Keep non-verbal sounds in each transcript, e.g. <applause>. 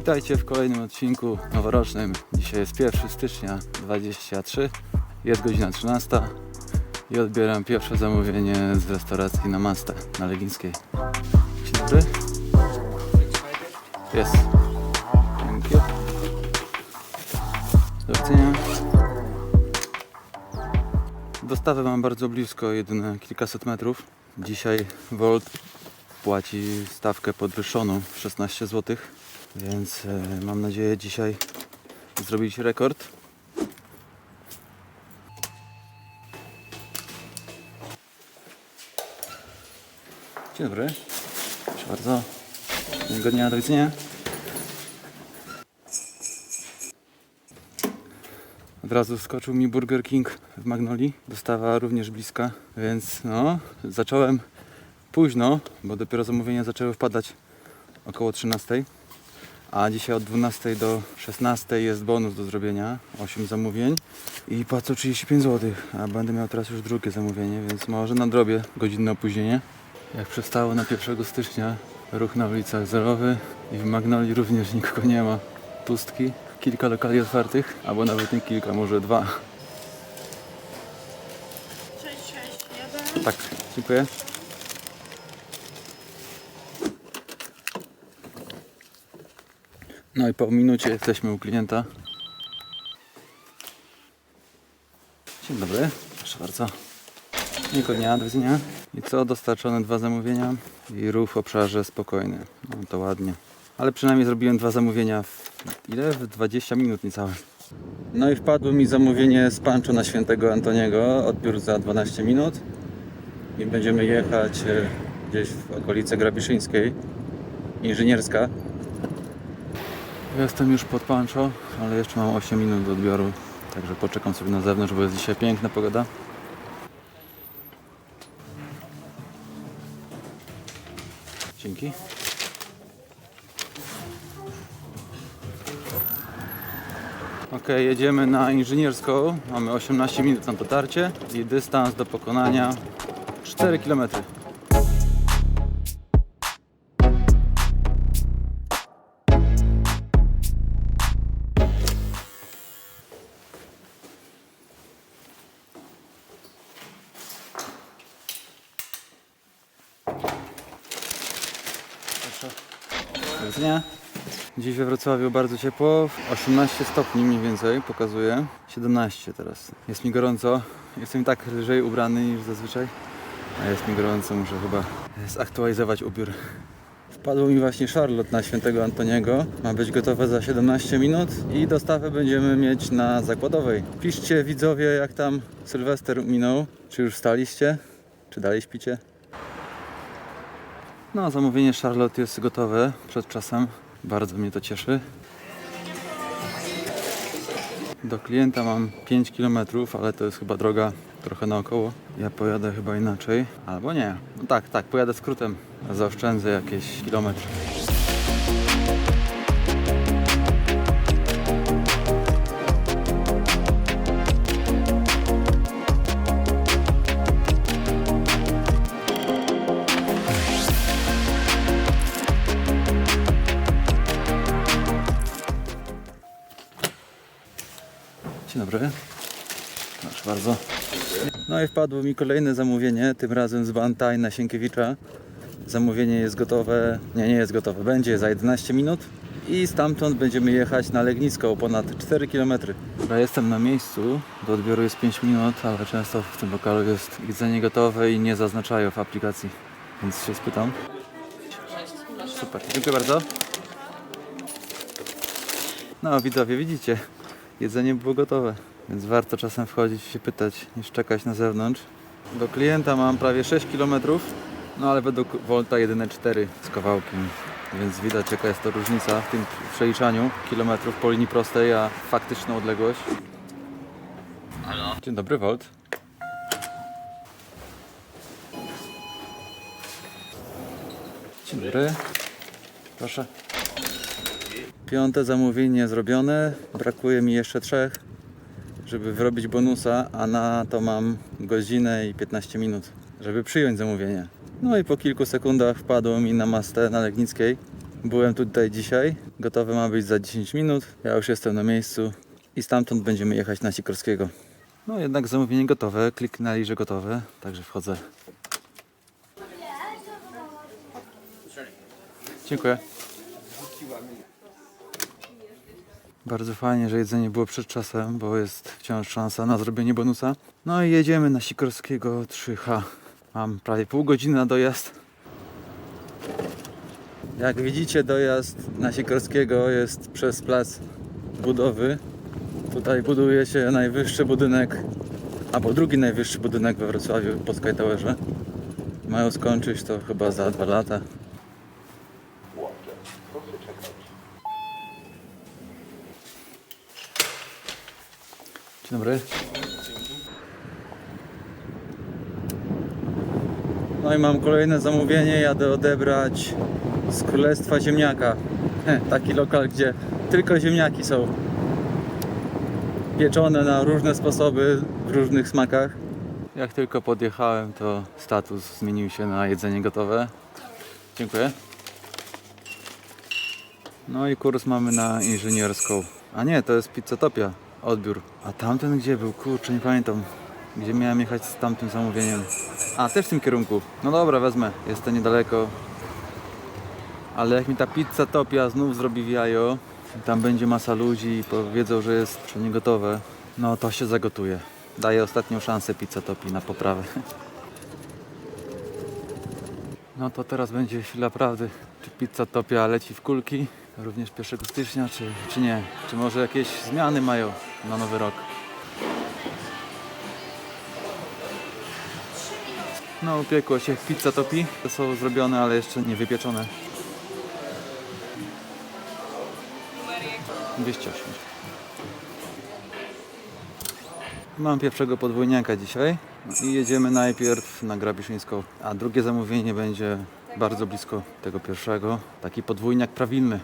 Witajcie w kolejnym odcinku noworocznym. Dzisiaj jest 1 stycznia 23, jest godzina 13 i odbieram pierwsze zamówienie z restauracji na Mastę na Legińskiej. Dzień dobry. Jest. Thank you. Do widzenia. Dostawę mam bardzo blisko, jedyne kilkaset metrów. Dzisiaj Volt płaci stawkę podwyższoną 16 zł, więc e, mam nadzieję dzisiaj zrobić rekord. Dzień dobry. Proszę bardzo. Miłego dnia, do widzenia. Od razu skoczył mi Burger King w Magnoli. Dostawa również bliska, więc no, zacząłem późno, bo dopiero zamówienia zaczęły wpadać około 13. A dzisiaj od 12 do 16 jest bonus do zrobienia, 8 zamówień i płacę 35 zł, a będę miał teraz już drugie zamówienie, więc może nadrobię godzinne opóźnienie. Jak przystało na 1 stycznia, ruch na ulicach zerowy i w Magnoli również nikogo nie ma. Pustki, kilka lokali otwartych, albo nawet nie kilka, może dwa. 661. Tak, dziękuję. No i po minucie jesteśmy u klienta. Dzień dobry, proszę bardzo. Miłego dnia, do widzenia. I co, dostarczone dwa zamówienia i ruch w obszarze spokojny. No to ładnie. Ale przynajmniej zrobiłem dwa zamówienia w ile? W 20 minut niecałe. No i wpadło mi zamówienie z Pancho na świętego Antoniego. Odbiór za 12 minut i będziemy jechać e, gdzieś w okolice Grabiszyńskiej, inżynierska. Jestem już pod Pancho, ale jeszcze mam 8 minut do odbioru, także poczekam sobie na zewnątrz, bo jest dzisiaj piękna pogoda. Dzięki. Ok, jedziemy na inżynierską. Mamy 18 minut na dotarcie i dystans do pokonania 4 km. Wrocławiu bardzo ciepło, 18 stopni mniej więcej pokazuje, 17 teraz. Jest mi gorąco, jestem i tak lżej ubrany niż zazwyczaj, a jest mi gorąco, muszę chyba zaktualizować ubiór. Wpadło mi właśnie Charlotte na świętego Antoniego, ma być gotowe za 17 minut i dostawę będziemy mieć na zakładowej. Piszcie widzowie jak tam Sylwester minął, czy już wstaliście, czy dalej śpicie? No, zamówienie Charlotte jest gotowe przed czasem. Bardzo mnie to cieszy. Do klienta mam 5 km, ale to jest chyba droga trochę naokoło. Ja pojadę chyba inaczej, albo nie. No tak, tak, pojadę skrótem. Zaoszczędzę jakieś kilometr. Dobry. Proszę bardzo. No i wpadło mi kolejne zamówienie, tym razem z Bantaj na Sienkiewicza. Zamówienie jest gotowe, nie, nie jest gotowe, będzie za 11 minut i stamtąd będziemy jechać na Legnisko ponad 4 km. Dobra, jestem na miejscu, do odbioru jest 5 minut, ale często w tym lokalu jest jedzenie gotowe i nie zaznaczają w aplikacji, więc się spytam. Super, dziękuję bardzo. No widzowie, widzicie, jedzenie było gotowe, więc warto czasem wchodzić i się pytać, niż czekać na zewnątrz. Do klienta mam prawie 6 km, no ale według Volta jedyne 4 z kawałkiem, więc widać jaka jest to różnica w tym przeliczaniu kilometrów po linii prostej, a faktyczną odległość. Dzień dobry, Volt. Dzień dobry. Proszę. Piąte zamówienie zrobione. Brakuje mi jeszcze trzech, żeby wyrobić bonusa, a na to mam godzinę i 15 minut, żeby przyjąć zamówienie. No i po kilku sekundach wpadło mi na mastę na Legnickiej Byłem tutaj dzisiaj. Gotowe ma być za 10 minut. Ja już jestem na miejscu i stamtąd będziemy jechać na Sikorskiego. No jednak zamówienie gotowe. Kliknęli, że gotowe. Także wchodzę. Dziękuję. Bardzo fajnie, że jedzenie było przed czasem, bo jest wciąż szansa na zrobienie bonusa. No i jedziemy na Sikorskiego 3H. Mam prawie pół godziny na dojazd. Jak widzicie, dojazd na Sikorskiego jest przez plac budowy. Tutaj buduje się najwyższy budynek, albo drugi najwyższy budynek we Wrocławiu po Sky. Mają skończyć to chyba za dwa lata. Dzień dobry. No i mam kolejne zamówienie. Jadę odebrać z Królestwa Ziemniaka. Taki lokal, gdzie tylko ziemniaki są pieczone na różne sposoby, w różnych smakach. Jak tylko podjechałem, to status zmienił się na jedzenie gotowe. Dziękuję. No i kurs mamy na inżynierską. A nie, to jest Pizzatopia. Odbiór. A tamten gdzie był? Kurczę, nie pamiętam. Gdzie miałem jechać z tamtym zamówieniem. A, też w tym kierunku. No dobra, wezmę. Jest to niedaleko. Ale jak mi ta pizza topia znów zrobi w jajo, tam będzie masa ludzi i powiedzą, że jest jeszcze nie gotowe, no to się zagotuje. Daję ostatnią szansę pizza topi na poprawę. <laughs> No to teraz będzie chwila prawdy. Czy pizza topia leci w kulki? Również 1 stycznia, czy, czy nie? Czy może jakieś zmiany mają na nowy rok? No, upiekło się pizza topi. To są zrobione, ale jeszcze nie wypieczone. 208. Mam pierwszego podwójniaka dzisiaj i jedziemy najpierw na Grabiszyńską, a drugie zamówienie będzie bardzo blisko tego pierwszego. Taki podwójniak prawilny.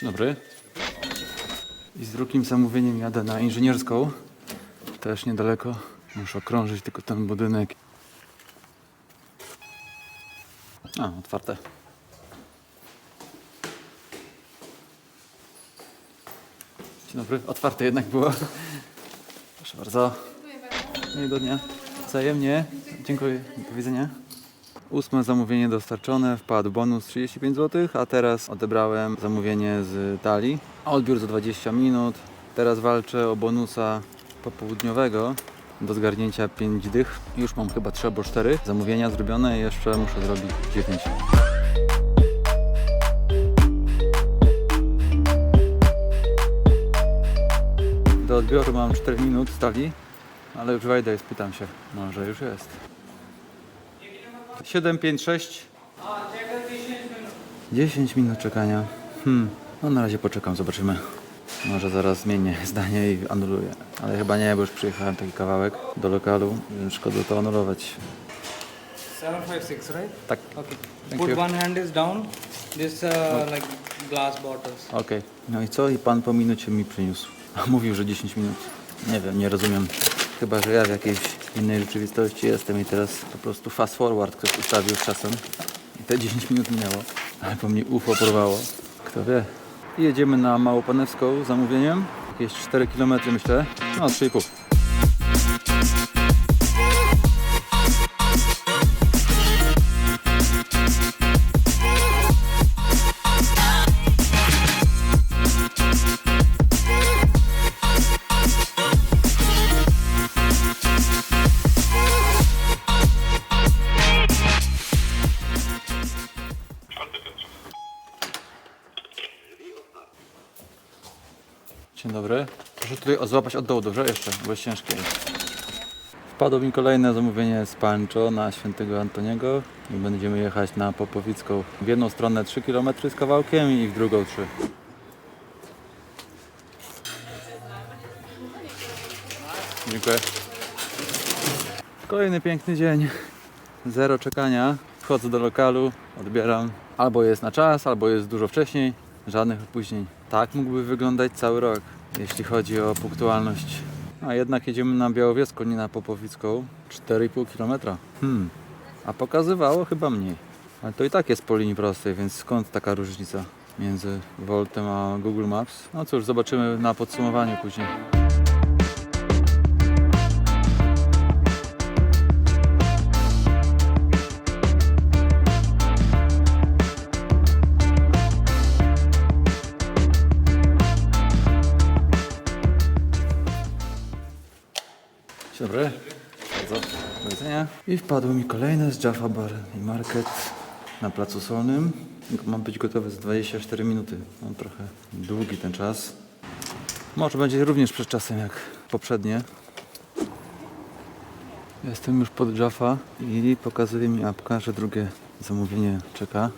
Dzień dobry. I z drugim zamówieniem jadę na inżynierską. Też niedaleko. Muszę okrążyć tylko ten budynek. A, otwarte. Dobry. Otwarte jednak było. Proszę bardzo. Miłego dnia. Wzajemnie. Dziękuję. Do widzenia. Ósme zamówienie dostarczone, wpadł bonus 35 zł, a teraz odebrałem zamówienie z Talii. Odbiór za 20 minut. Teraz walczę o bonusa popołudniowego do zgarnięcia 5 dych. Już mam chyba 3 albo 4 zamówienia zrobione i jeszcze muszę zrobić 9. Do odbioru mam 4 minut stali, ale już wejdę i spytam się. Może już jest. 756. 10 minut czekania. Hmm. No na razie poczekam, zobaczymy. Może zaraz zmienię <laughs> zdanie i anuluję. Ale chyba nie, bo już przyjechałem taki kawałek do lokalu, więc szkoda to anulować. 756, right? Tak, Okay. Thank Put you. one hand is down. This uh, like glass bottles. okej. No i co? I pan po minucie mi przyniósł. Mówił, że 10 minut. Nie wiem, nie rozumiem. Chyba, że ja w jakiejś innej rzeczywistości jestem i teraz po prostu fast forward ktoś ustawił czasem. I te 10 minut minęło, ale po mnie UFO porwało. Kto wie. I jedziemy na Małopanewską zamówieniem. Jakieś 4 km myślę. No 3,5. Złapać od dołu, dobrze? Jeszcze, bo jest ciężkie. Wpadło mi kolejne zamówienie z Pancho na Świętego Antoniego i będziemy jechać na Popowicką. W jedną stronę 3 km z kawałkiem i w drugą 3. Dziękuję. Kolejny piękny dzień. Zero czekania. Wchodzę do lokalu, odbieram. Albo jest na czas, albo jest dużo wcześniej. Żadnych opóźnień. Tak mógłby wyglądać cały rok, jeśli chodzi o punktualność. A jednak jedziemy na Białowieską, nie na Popowicką. 4,5 km. Hmm. A pokazywało chyba mniej. Ale to i tak jest po linii prostej, więc skąd taka różnica między Voltem a Google Maps? No cóż, zobaczymy na podsumowaniu później. Dobry. Do widzenia. I wpadły mi kolejne z Jaffa Bar i Market na Placu Solnym. Mam być gotowy za 24 minuty. Mam trochę długi ten czas. Może będzie również przed czasem jak poprzednie. Jestem już pod Jaffa i pokazuje mi apka, że drugie zamówienie czeka.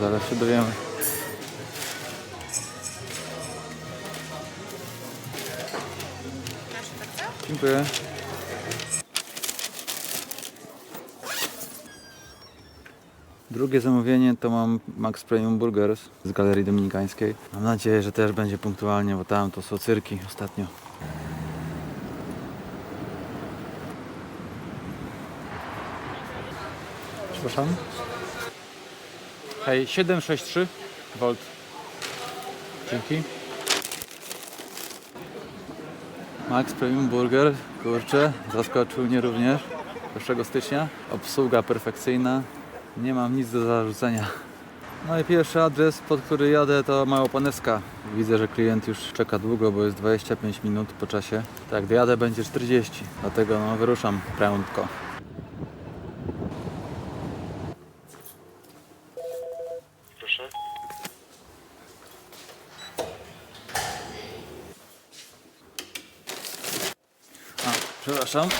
Zaraz się dowiemy. Dziękuję. Drugie zamówienie to mam Max Premium Burgers z Galerii Dominikańskiej. Mam nadzieję, że też będzie punktualnie, bo tam to są cyrki ostatnio. Przepraszam. Hej, 763 V. Dzięki. Max Premium Burger, kurczę, zaskoczył mnie również 1 stycznia. Obsługa perfekcyjna, nie mam nic do zarzucenia. No i pierwszy adres, pod który jadę to Małopanewska. Widzę, że klient już czeka długo, bo jest 25 minut po czasie. Tak, dojadę będzie 40, dlatego no, wyruszam prędko. Proszę. A, przepraszam.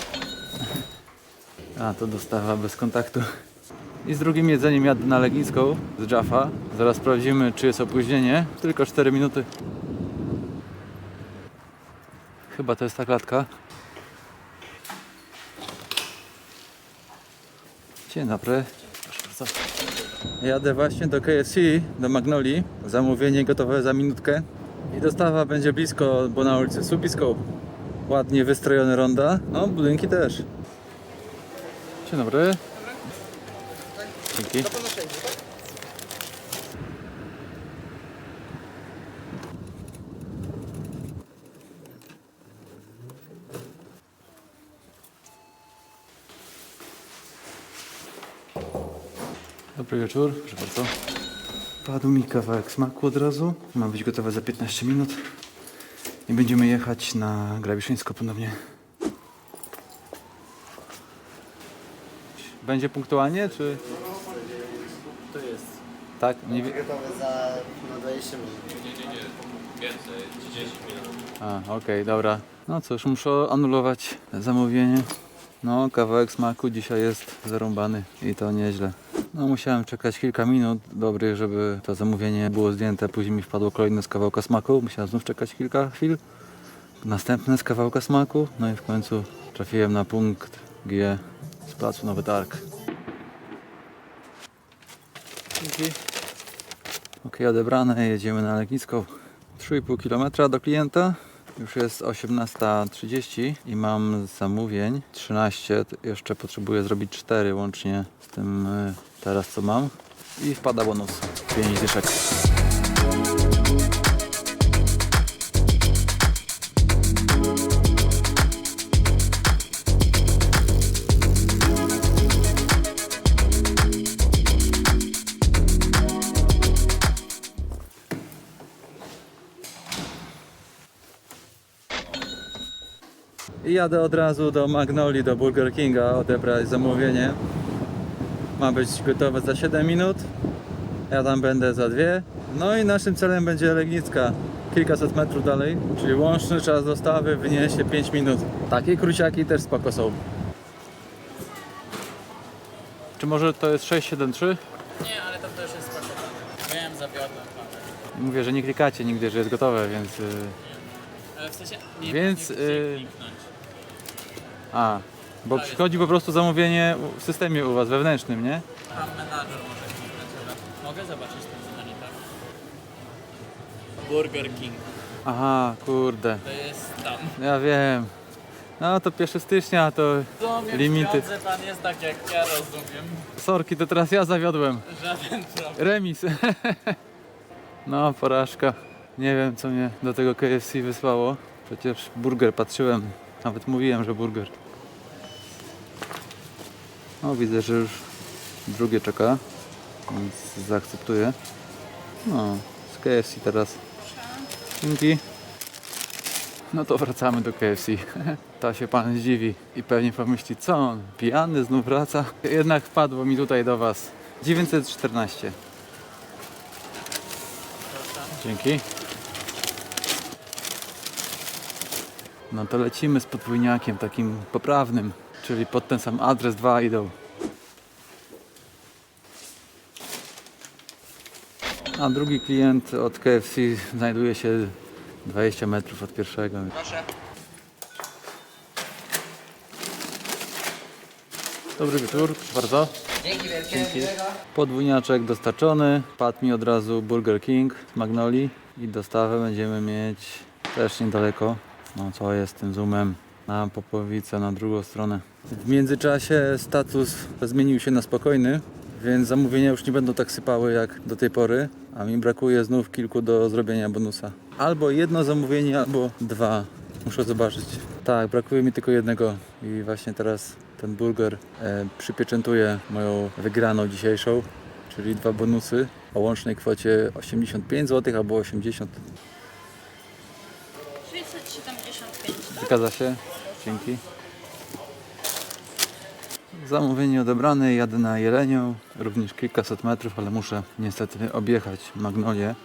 A, to dostawa bez kontaktu. I z drugim jedzeniem jadę na Legnicką z Jaffa. Zaraz sprawdzimy, czy jest opóźnienie. Tylko 4 minuty. Chyba to jest ta klatka. Dzień dobry. Jadę właśnie do KFC, do Magnoli. Zamówienie gotowe za minutkę. I dostawa będzie blisko, bo na ulicy Słupicką. Ładnie wystrojone ronda. No, budynki też. Dzień dobry. Dzięki. Dobry wieczór, proszę bardzo. Padł mi kawałek smaku od razu. Ma być gotowe za 15 minut. I będziemy jechać na Grabiszyńsko ponownie. Będzie punktualnie, czy... To jest Tak? Nie wie... gotowe za no 20 minut. A, okej, dobra. No cóż, muszę anulować zamówienie. No, kawałek smaku dzisiaj jest zarąbany i to nieźle. No, musiałem czekać kilka minut dobrych, żeby to zamówienie było zdjęte. Później mi wpadło kolejne z kawałka smaku. Musiałem znów czekać kilka chwil. Następne z kawałka smaku. No i w końcu trafiłem na punkt G z placu Nowy Targ. Dzięki. Ok, odebrane, jedziemy na Legnicką. 3,5 km do klienta. Już jest 18.30 i mam zamówień 13. Jeszcze potrzebuję zrobić 4 łącznie z tym y, teraz co mam. I wpada bonus 5 dyszek. I jadę od razu do Magnoli, do Burger Kinga odebrać zamówienie. Ma być gotowe za 7 minut. Ja tam będę za dwie. No i naszym celem będzie Legnicka. Kilkaset metrów dalej, czyli łączny czas dostawy wyniesie 5 minut. Takie kruciaki też spoko są. Czy może to jest 673? Nie, ale to też jest spakowane. Wiem, zawiodłem pana. Mówię, że nie klikacie nigdy, że jest gotowe, więc... y, Ale w sensie nie Więc, nie y, kliknąć. A, bo przychodzi po prostu zamówienie w systemie u Was wewnętrznym, nie? Tam menadżer może kliknąć. dobra. Mogę zobaczyć ten monitor? Burger King. Aha, kurde. To jest tam. Ja wiem. No to 1 stycznia to Rozumiem, Limity. drodze pan jest tak jak ja rozumiem. sorki, to teraz ja zawiodłem. Żaden problem. Remis. <laughs> No, porażka. Nie wiem, co mnie do tego KFC wysłało. Przecież burger patrzyłem. Nawet mówiłem, że burger. No, widzę, że już drugie czeka. Więc zaakceptuję. No, z KFC teraz. Dzięki. No to wracamy do KFC. <laughs> To się pan zdziwi i pewnie pomyśli, co on, pijany znów wraca? Jednak wpadło mi tutaj do was. 914. Dzięki. No to lecimy z podwójniakiem takim poprawnym, czyli pod ten sam adres dwa idą. A drugi klient od KFC znajduje się 20 metrów od pierwszego. Proszę. Dobry wieczór, proszę bardzo. Dzięki wielkie. Dzięki. Podwójniaczek dostarczony. Padł mi od razu Burger King z Magnoli i dostawę będziemy mieć też niedaleko. No co jest tym zoomem na Popowicę, na drugą stronę. W międzyczasie status zmienił się na spokojny, więc zamówienia już nie będą tak sypały jak do tej pory, a mi brakuje znów kilku do zrobienia bonusa. Albo jedno zamówienie, albo dwa. Muszę zobaczyć. Tak, brakuje mi tylko jednego i właśnie teraz ten burger e, przypieczętuje moją wygraną dzisiejszą, czyli dwa bonusy o łącznej kwocie 85 zł albo 80. Zgadza się? Dzięki. Zamówienie odebrane, jadę na Jelenią, również kilkaset metrów, ale muszę niestety objechać Magnolię,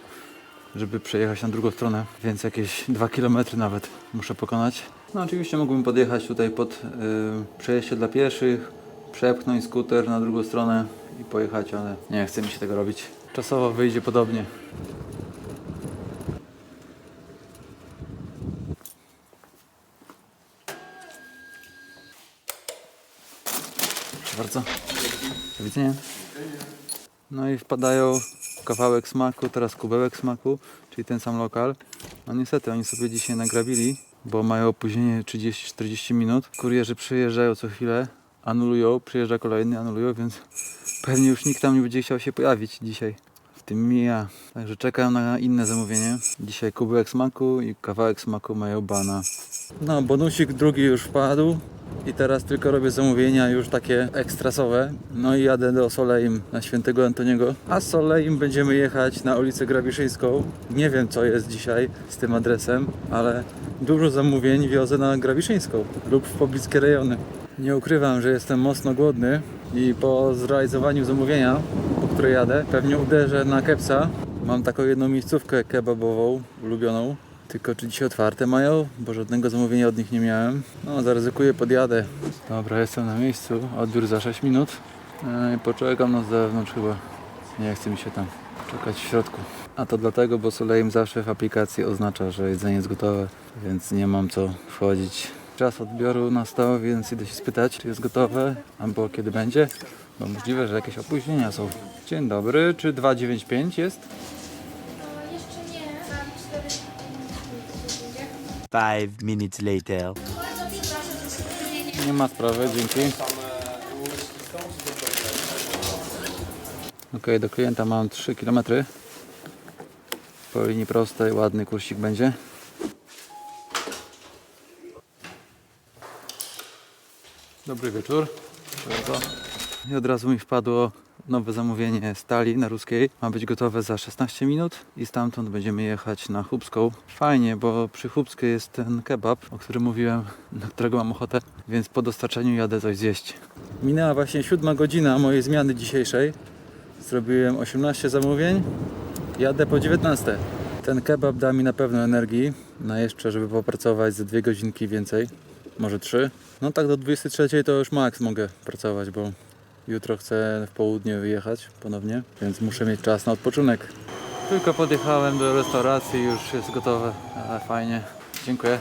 żeby przejechać na drugą stronę, więc jakieś 2 km nawet muszę pokonać. No oczywiście mógłbym podjechać tutaj pod y, przejście dla pieszych, przepchnąć skuter na drugą stronę i pojechać, ale nie chce mi się tego robić. Czasowo wyjdzie podobnie. Bardzo. Do widzenia. No i wpadają kawałek smaku, teraz kubełek smaku, czyli ten sam lokal. No niestety oni sobie dzisiaj nagrabili, bo mają opóźnienie 30-40 minut. Kurierzy przyjeżdżają co chwilę, anulują, przyjeżdża kolejny, anulują, więc pewnie już nikt tam nie będzie chciał się pojawić dzisiaj. W tym mi ja. Także czekam na inne zamówienie. Dzisiaj kubełek smaku i kawałek smaku mają bana. No, bonusik drugi już wpadł. I teraz tylko robię zamówienia już takie ekstrasowe. No i jadę do Soleim na świętego Antoniego. A z Soleim będziemy jechać na ulicę Grabiszyńską. Nie wiem co jest dzisiaj z tym adresem, ale dużo zamówień wiozę na Grabiszyńską lub w pobliskie rejony. Nie ukrywam, że jestem mocno głodny i po zrealizowaniu zamówienia, po które jadę, pewnie uderzę na kepsa. Mam taką jedną miejscówkę kebabową, ulubioną. Tylko czy dzisiaj otwarte mają? Bo żadnego zamówienia od nich nie miałem. No, zaryzykuję, podjadę. Dobra, jestem na miejscu. Odbiór za 6 minut. Eee, poczekam na zewnątrz chyba. Nie chce mi się tam czekać w środku. A to dlatego, bo Soleim zawsze w aplikacji oznacza, że jedzenie jest gotowe, więc nie mam co wchodzić. Czas odbioru nastał, więc idę się spytać, czy jest gotowe, albo kiedy będzie. Bo możliwe, że jakieś opóźnienia są. Dzień dobry, czy 295 jest? Five minutes later. Nie ma sprawy, dzięki. Ok, do klienta mam 3 km. Po linii prostej ładny kursik będzie. Dobry wieczór. I od razu mi wpadło nowe zamówienie stali na ruskiej. Ma być gotowe za 16 minut i stamtąd będziemy jechać na Chubską. Fajnie, bo przy Chubskiej jest ten kebab, o którym mówiłem, na którego mam ochotę, więc po dostarczeniu jadę coś zjeść. Minęła właśnie siódma godzina mojej zmiany dzisiejszej. Zrobiłem 18 zamówień. Jadę po 19. Ten kebab da mi na pewno energii na jeszcze, żeby popracować ze dwie godzinki więcej, może trzy. No tak do 23 to już maks mogę pracować, bo jutro chcę w południe wyjechać ponownie, więc muszę mieć czas na odpoczynek. Tylko podjechałem do restauracji, już jest gotowe, ale fajnie. Dziękuję.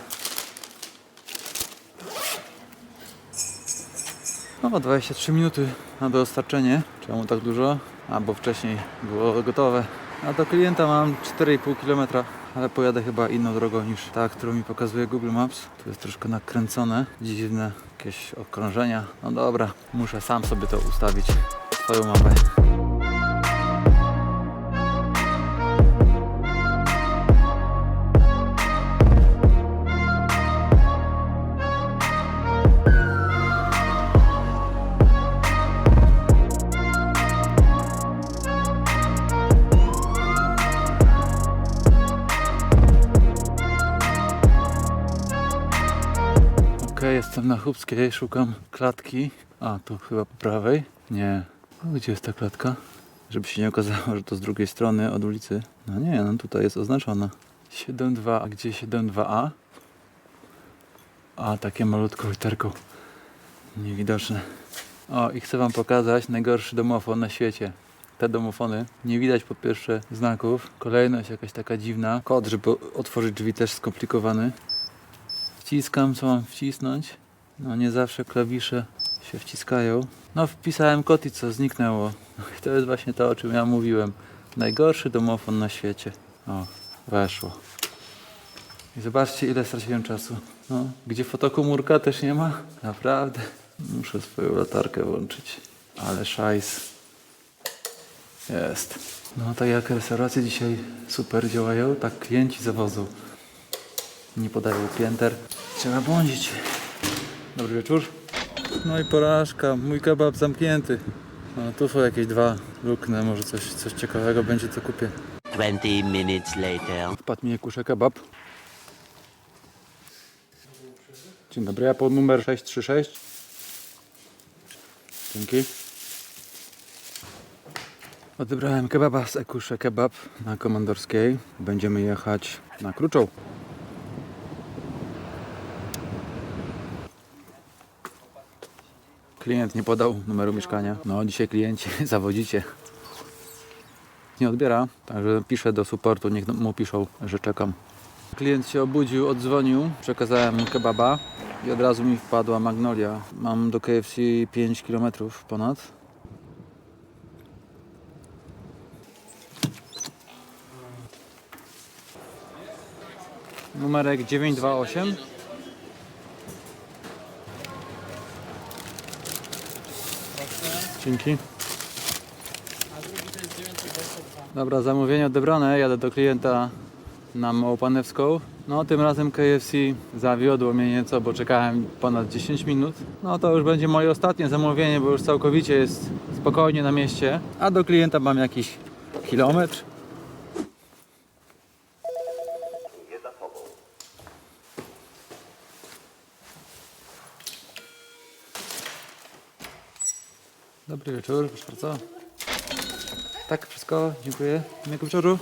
No, 23 minuty na dostarczenie. Czemu tak dużo? A bo wcześniej było gotowe. A do klienta mam 4,5 km, ale pojadę chyba inną drogą niż ta, którą mi pokazuje Google Maps. Tu jest troszkę nakręcone, dziwne jakieś okrążenia. No dobra, muszę sam sobie to ustawić, swoją mapę. Okej, jestem na Chubskiej, szukam klatki. A, tu chyba po prawej. Nie. O, gdzie jest ta klatka? Żeby się nie okazało, że to z drugiej strony od ulicy. No nie, no tutaj jest oznaczona. 7.2, a gdzie 7.2a? A, takie malutką literką. Niewidoczne. O, i chcę wam pokazać najgorszy domofon na świecie. Te domofony. Nie widać po pierwsze znaków. Kolejność jakaś taka dziwna. Kod, żeby otworzyć drzwi też skomplikowany. Wciskam, co mam wcisnąć. No nie zawsze klawisze się wciskają. No wpisałem kod i co? Zniknęło. <laughs> To jest właśnie to, o czym ja mówiłem. Najgorszy domofon na świecie. O, weszło. I zobaczcie ile straciłem czasu. No, gdzie fotokomórka też nie ma? Naprawdę. Muszę swoją latarkę włączyć. Ale szajs. Jest. No tak jak restauracje dzisiaj super działają, tak klienci zawodzą nie podają pięter. Trzeba błądzić. Dobry wieczór. No i porażka, mój kebab zamknięty. No, tu są jakieś dwa lukne, może coś, coś ciekawego będzie, co kupię. 20 minutes later. Wpadł mi kuszę kebab. Dzień dobry, ja pod numer 636. Dzięki. Odebrałem kebaba z Ekusze Kebab na Komandorskiej. Będziemy jechać na Kruczą. Klient nie podał numeru mieszkania. No, dzisiaj klienci <laughs> zawodzicie. Nie odbiera, także piszę do supportu, niech mu piszą, że czekam. Klient się obudził, odzwonił, przekazałem kebaba i od razu mi wpadła magnolia. Mam do KFC 5 km ponad. Numerek 928. Dzięki. Dobra, zamówienie odebrane. Jadę do klienta na Małopanewską. No, tym razem KFC zawiodło mnie nieco, bo czekałem ponad 10 minut. No, to już będzie moje ostatnie zamówienie, bo już całkowicie jest spokojnie na mieście. A do klienta mam jakiś kilometr. Dobry wieczór, proszę bardzo. Tak, wszystko, dziękuję. Miłego wieczoru.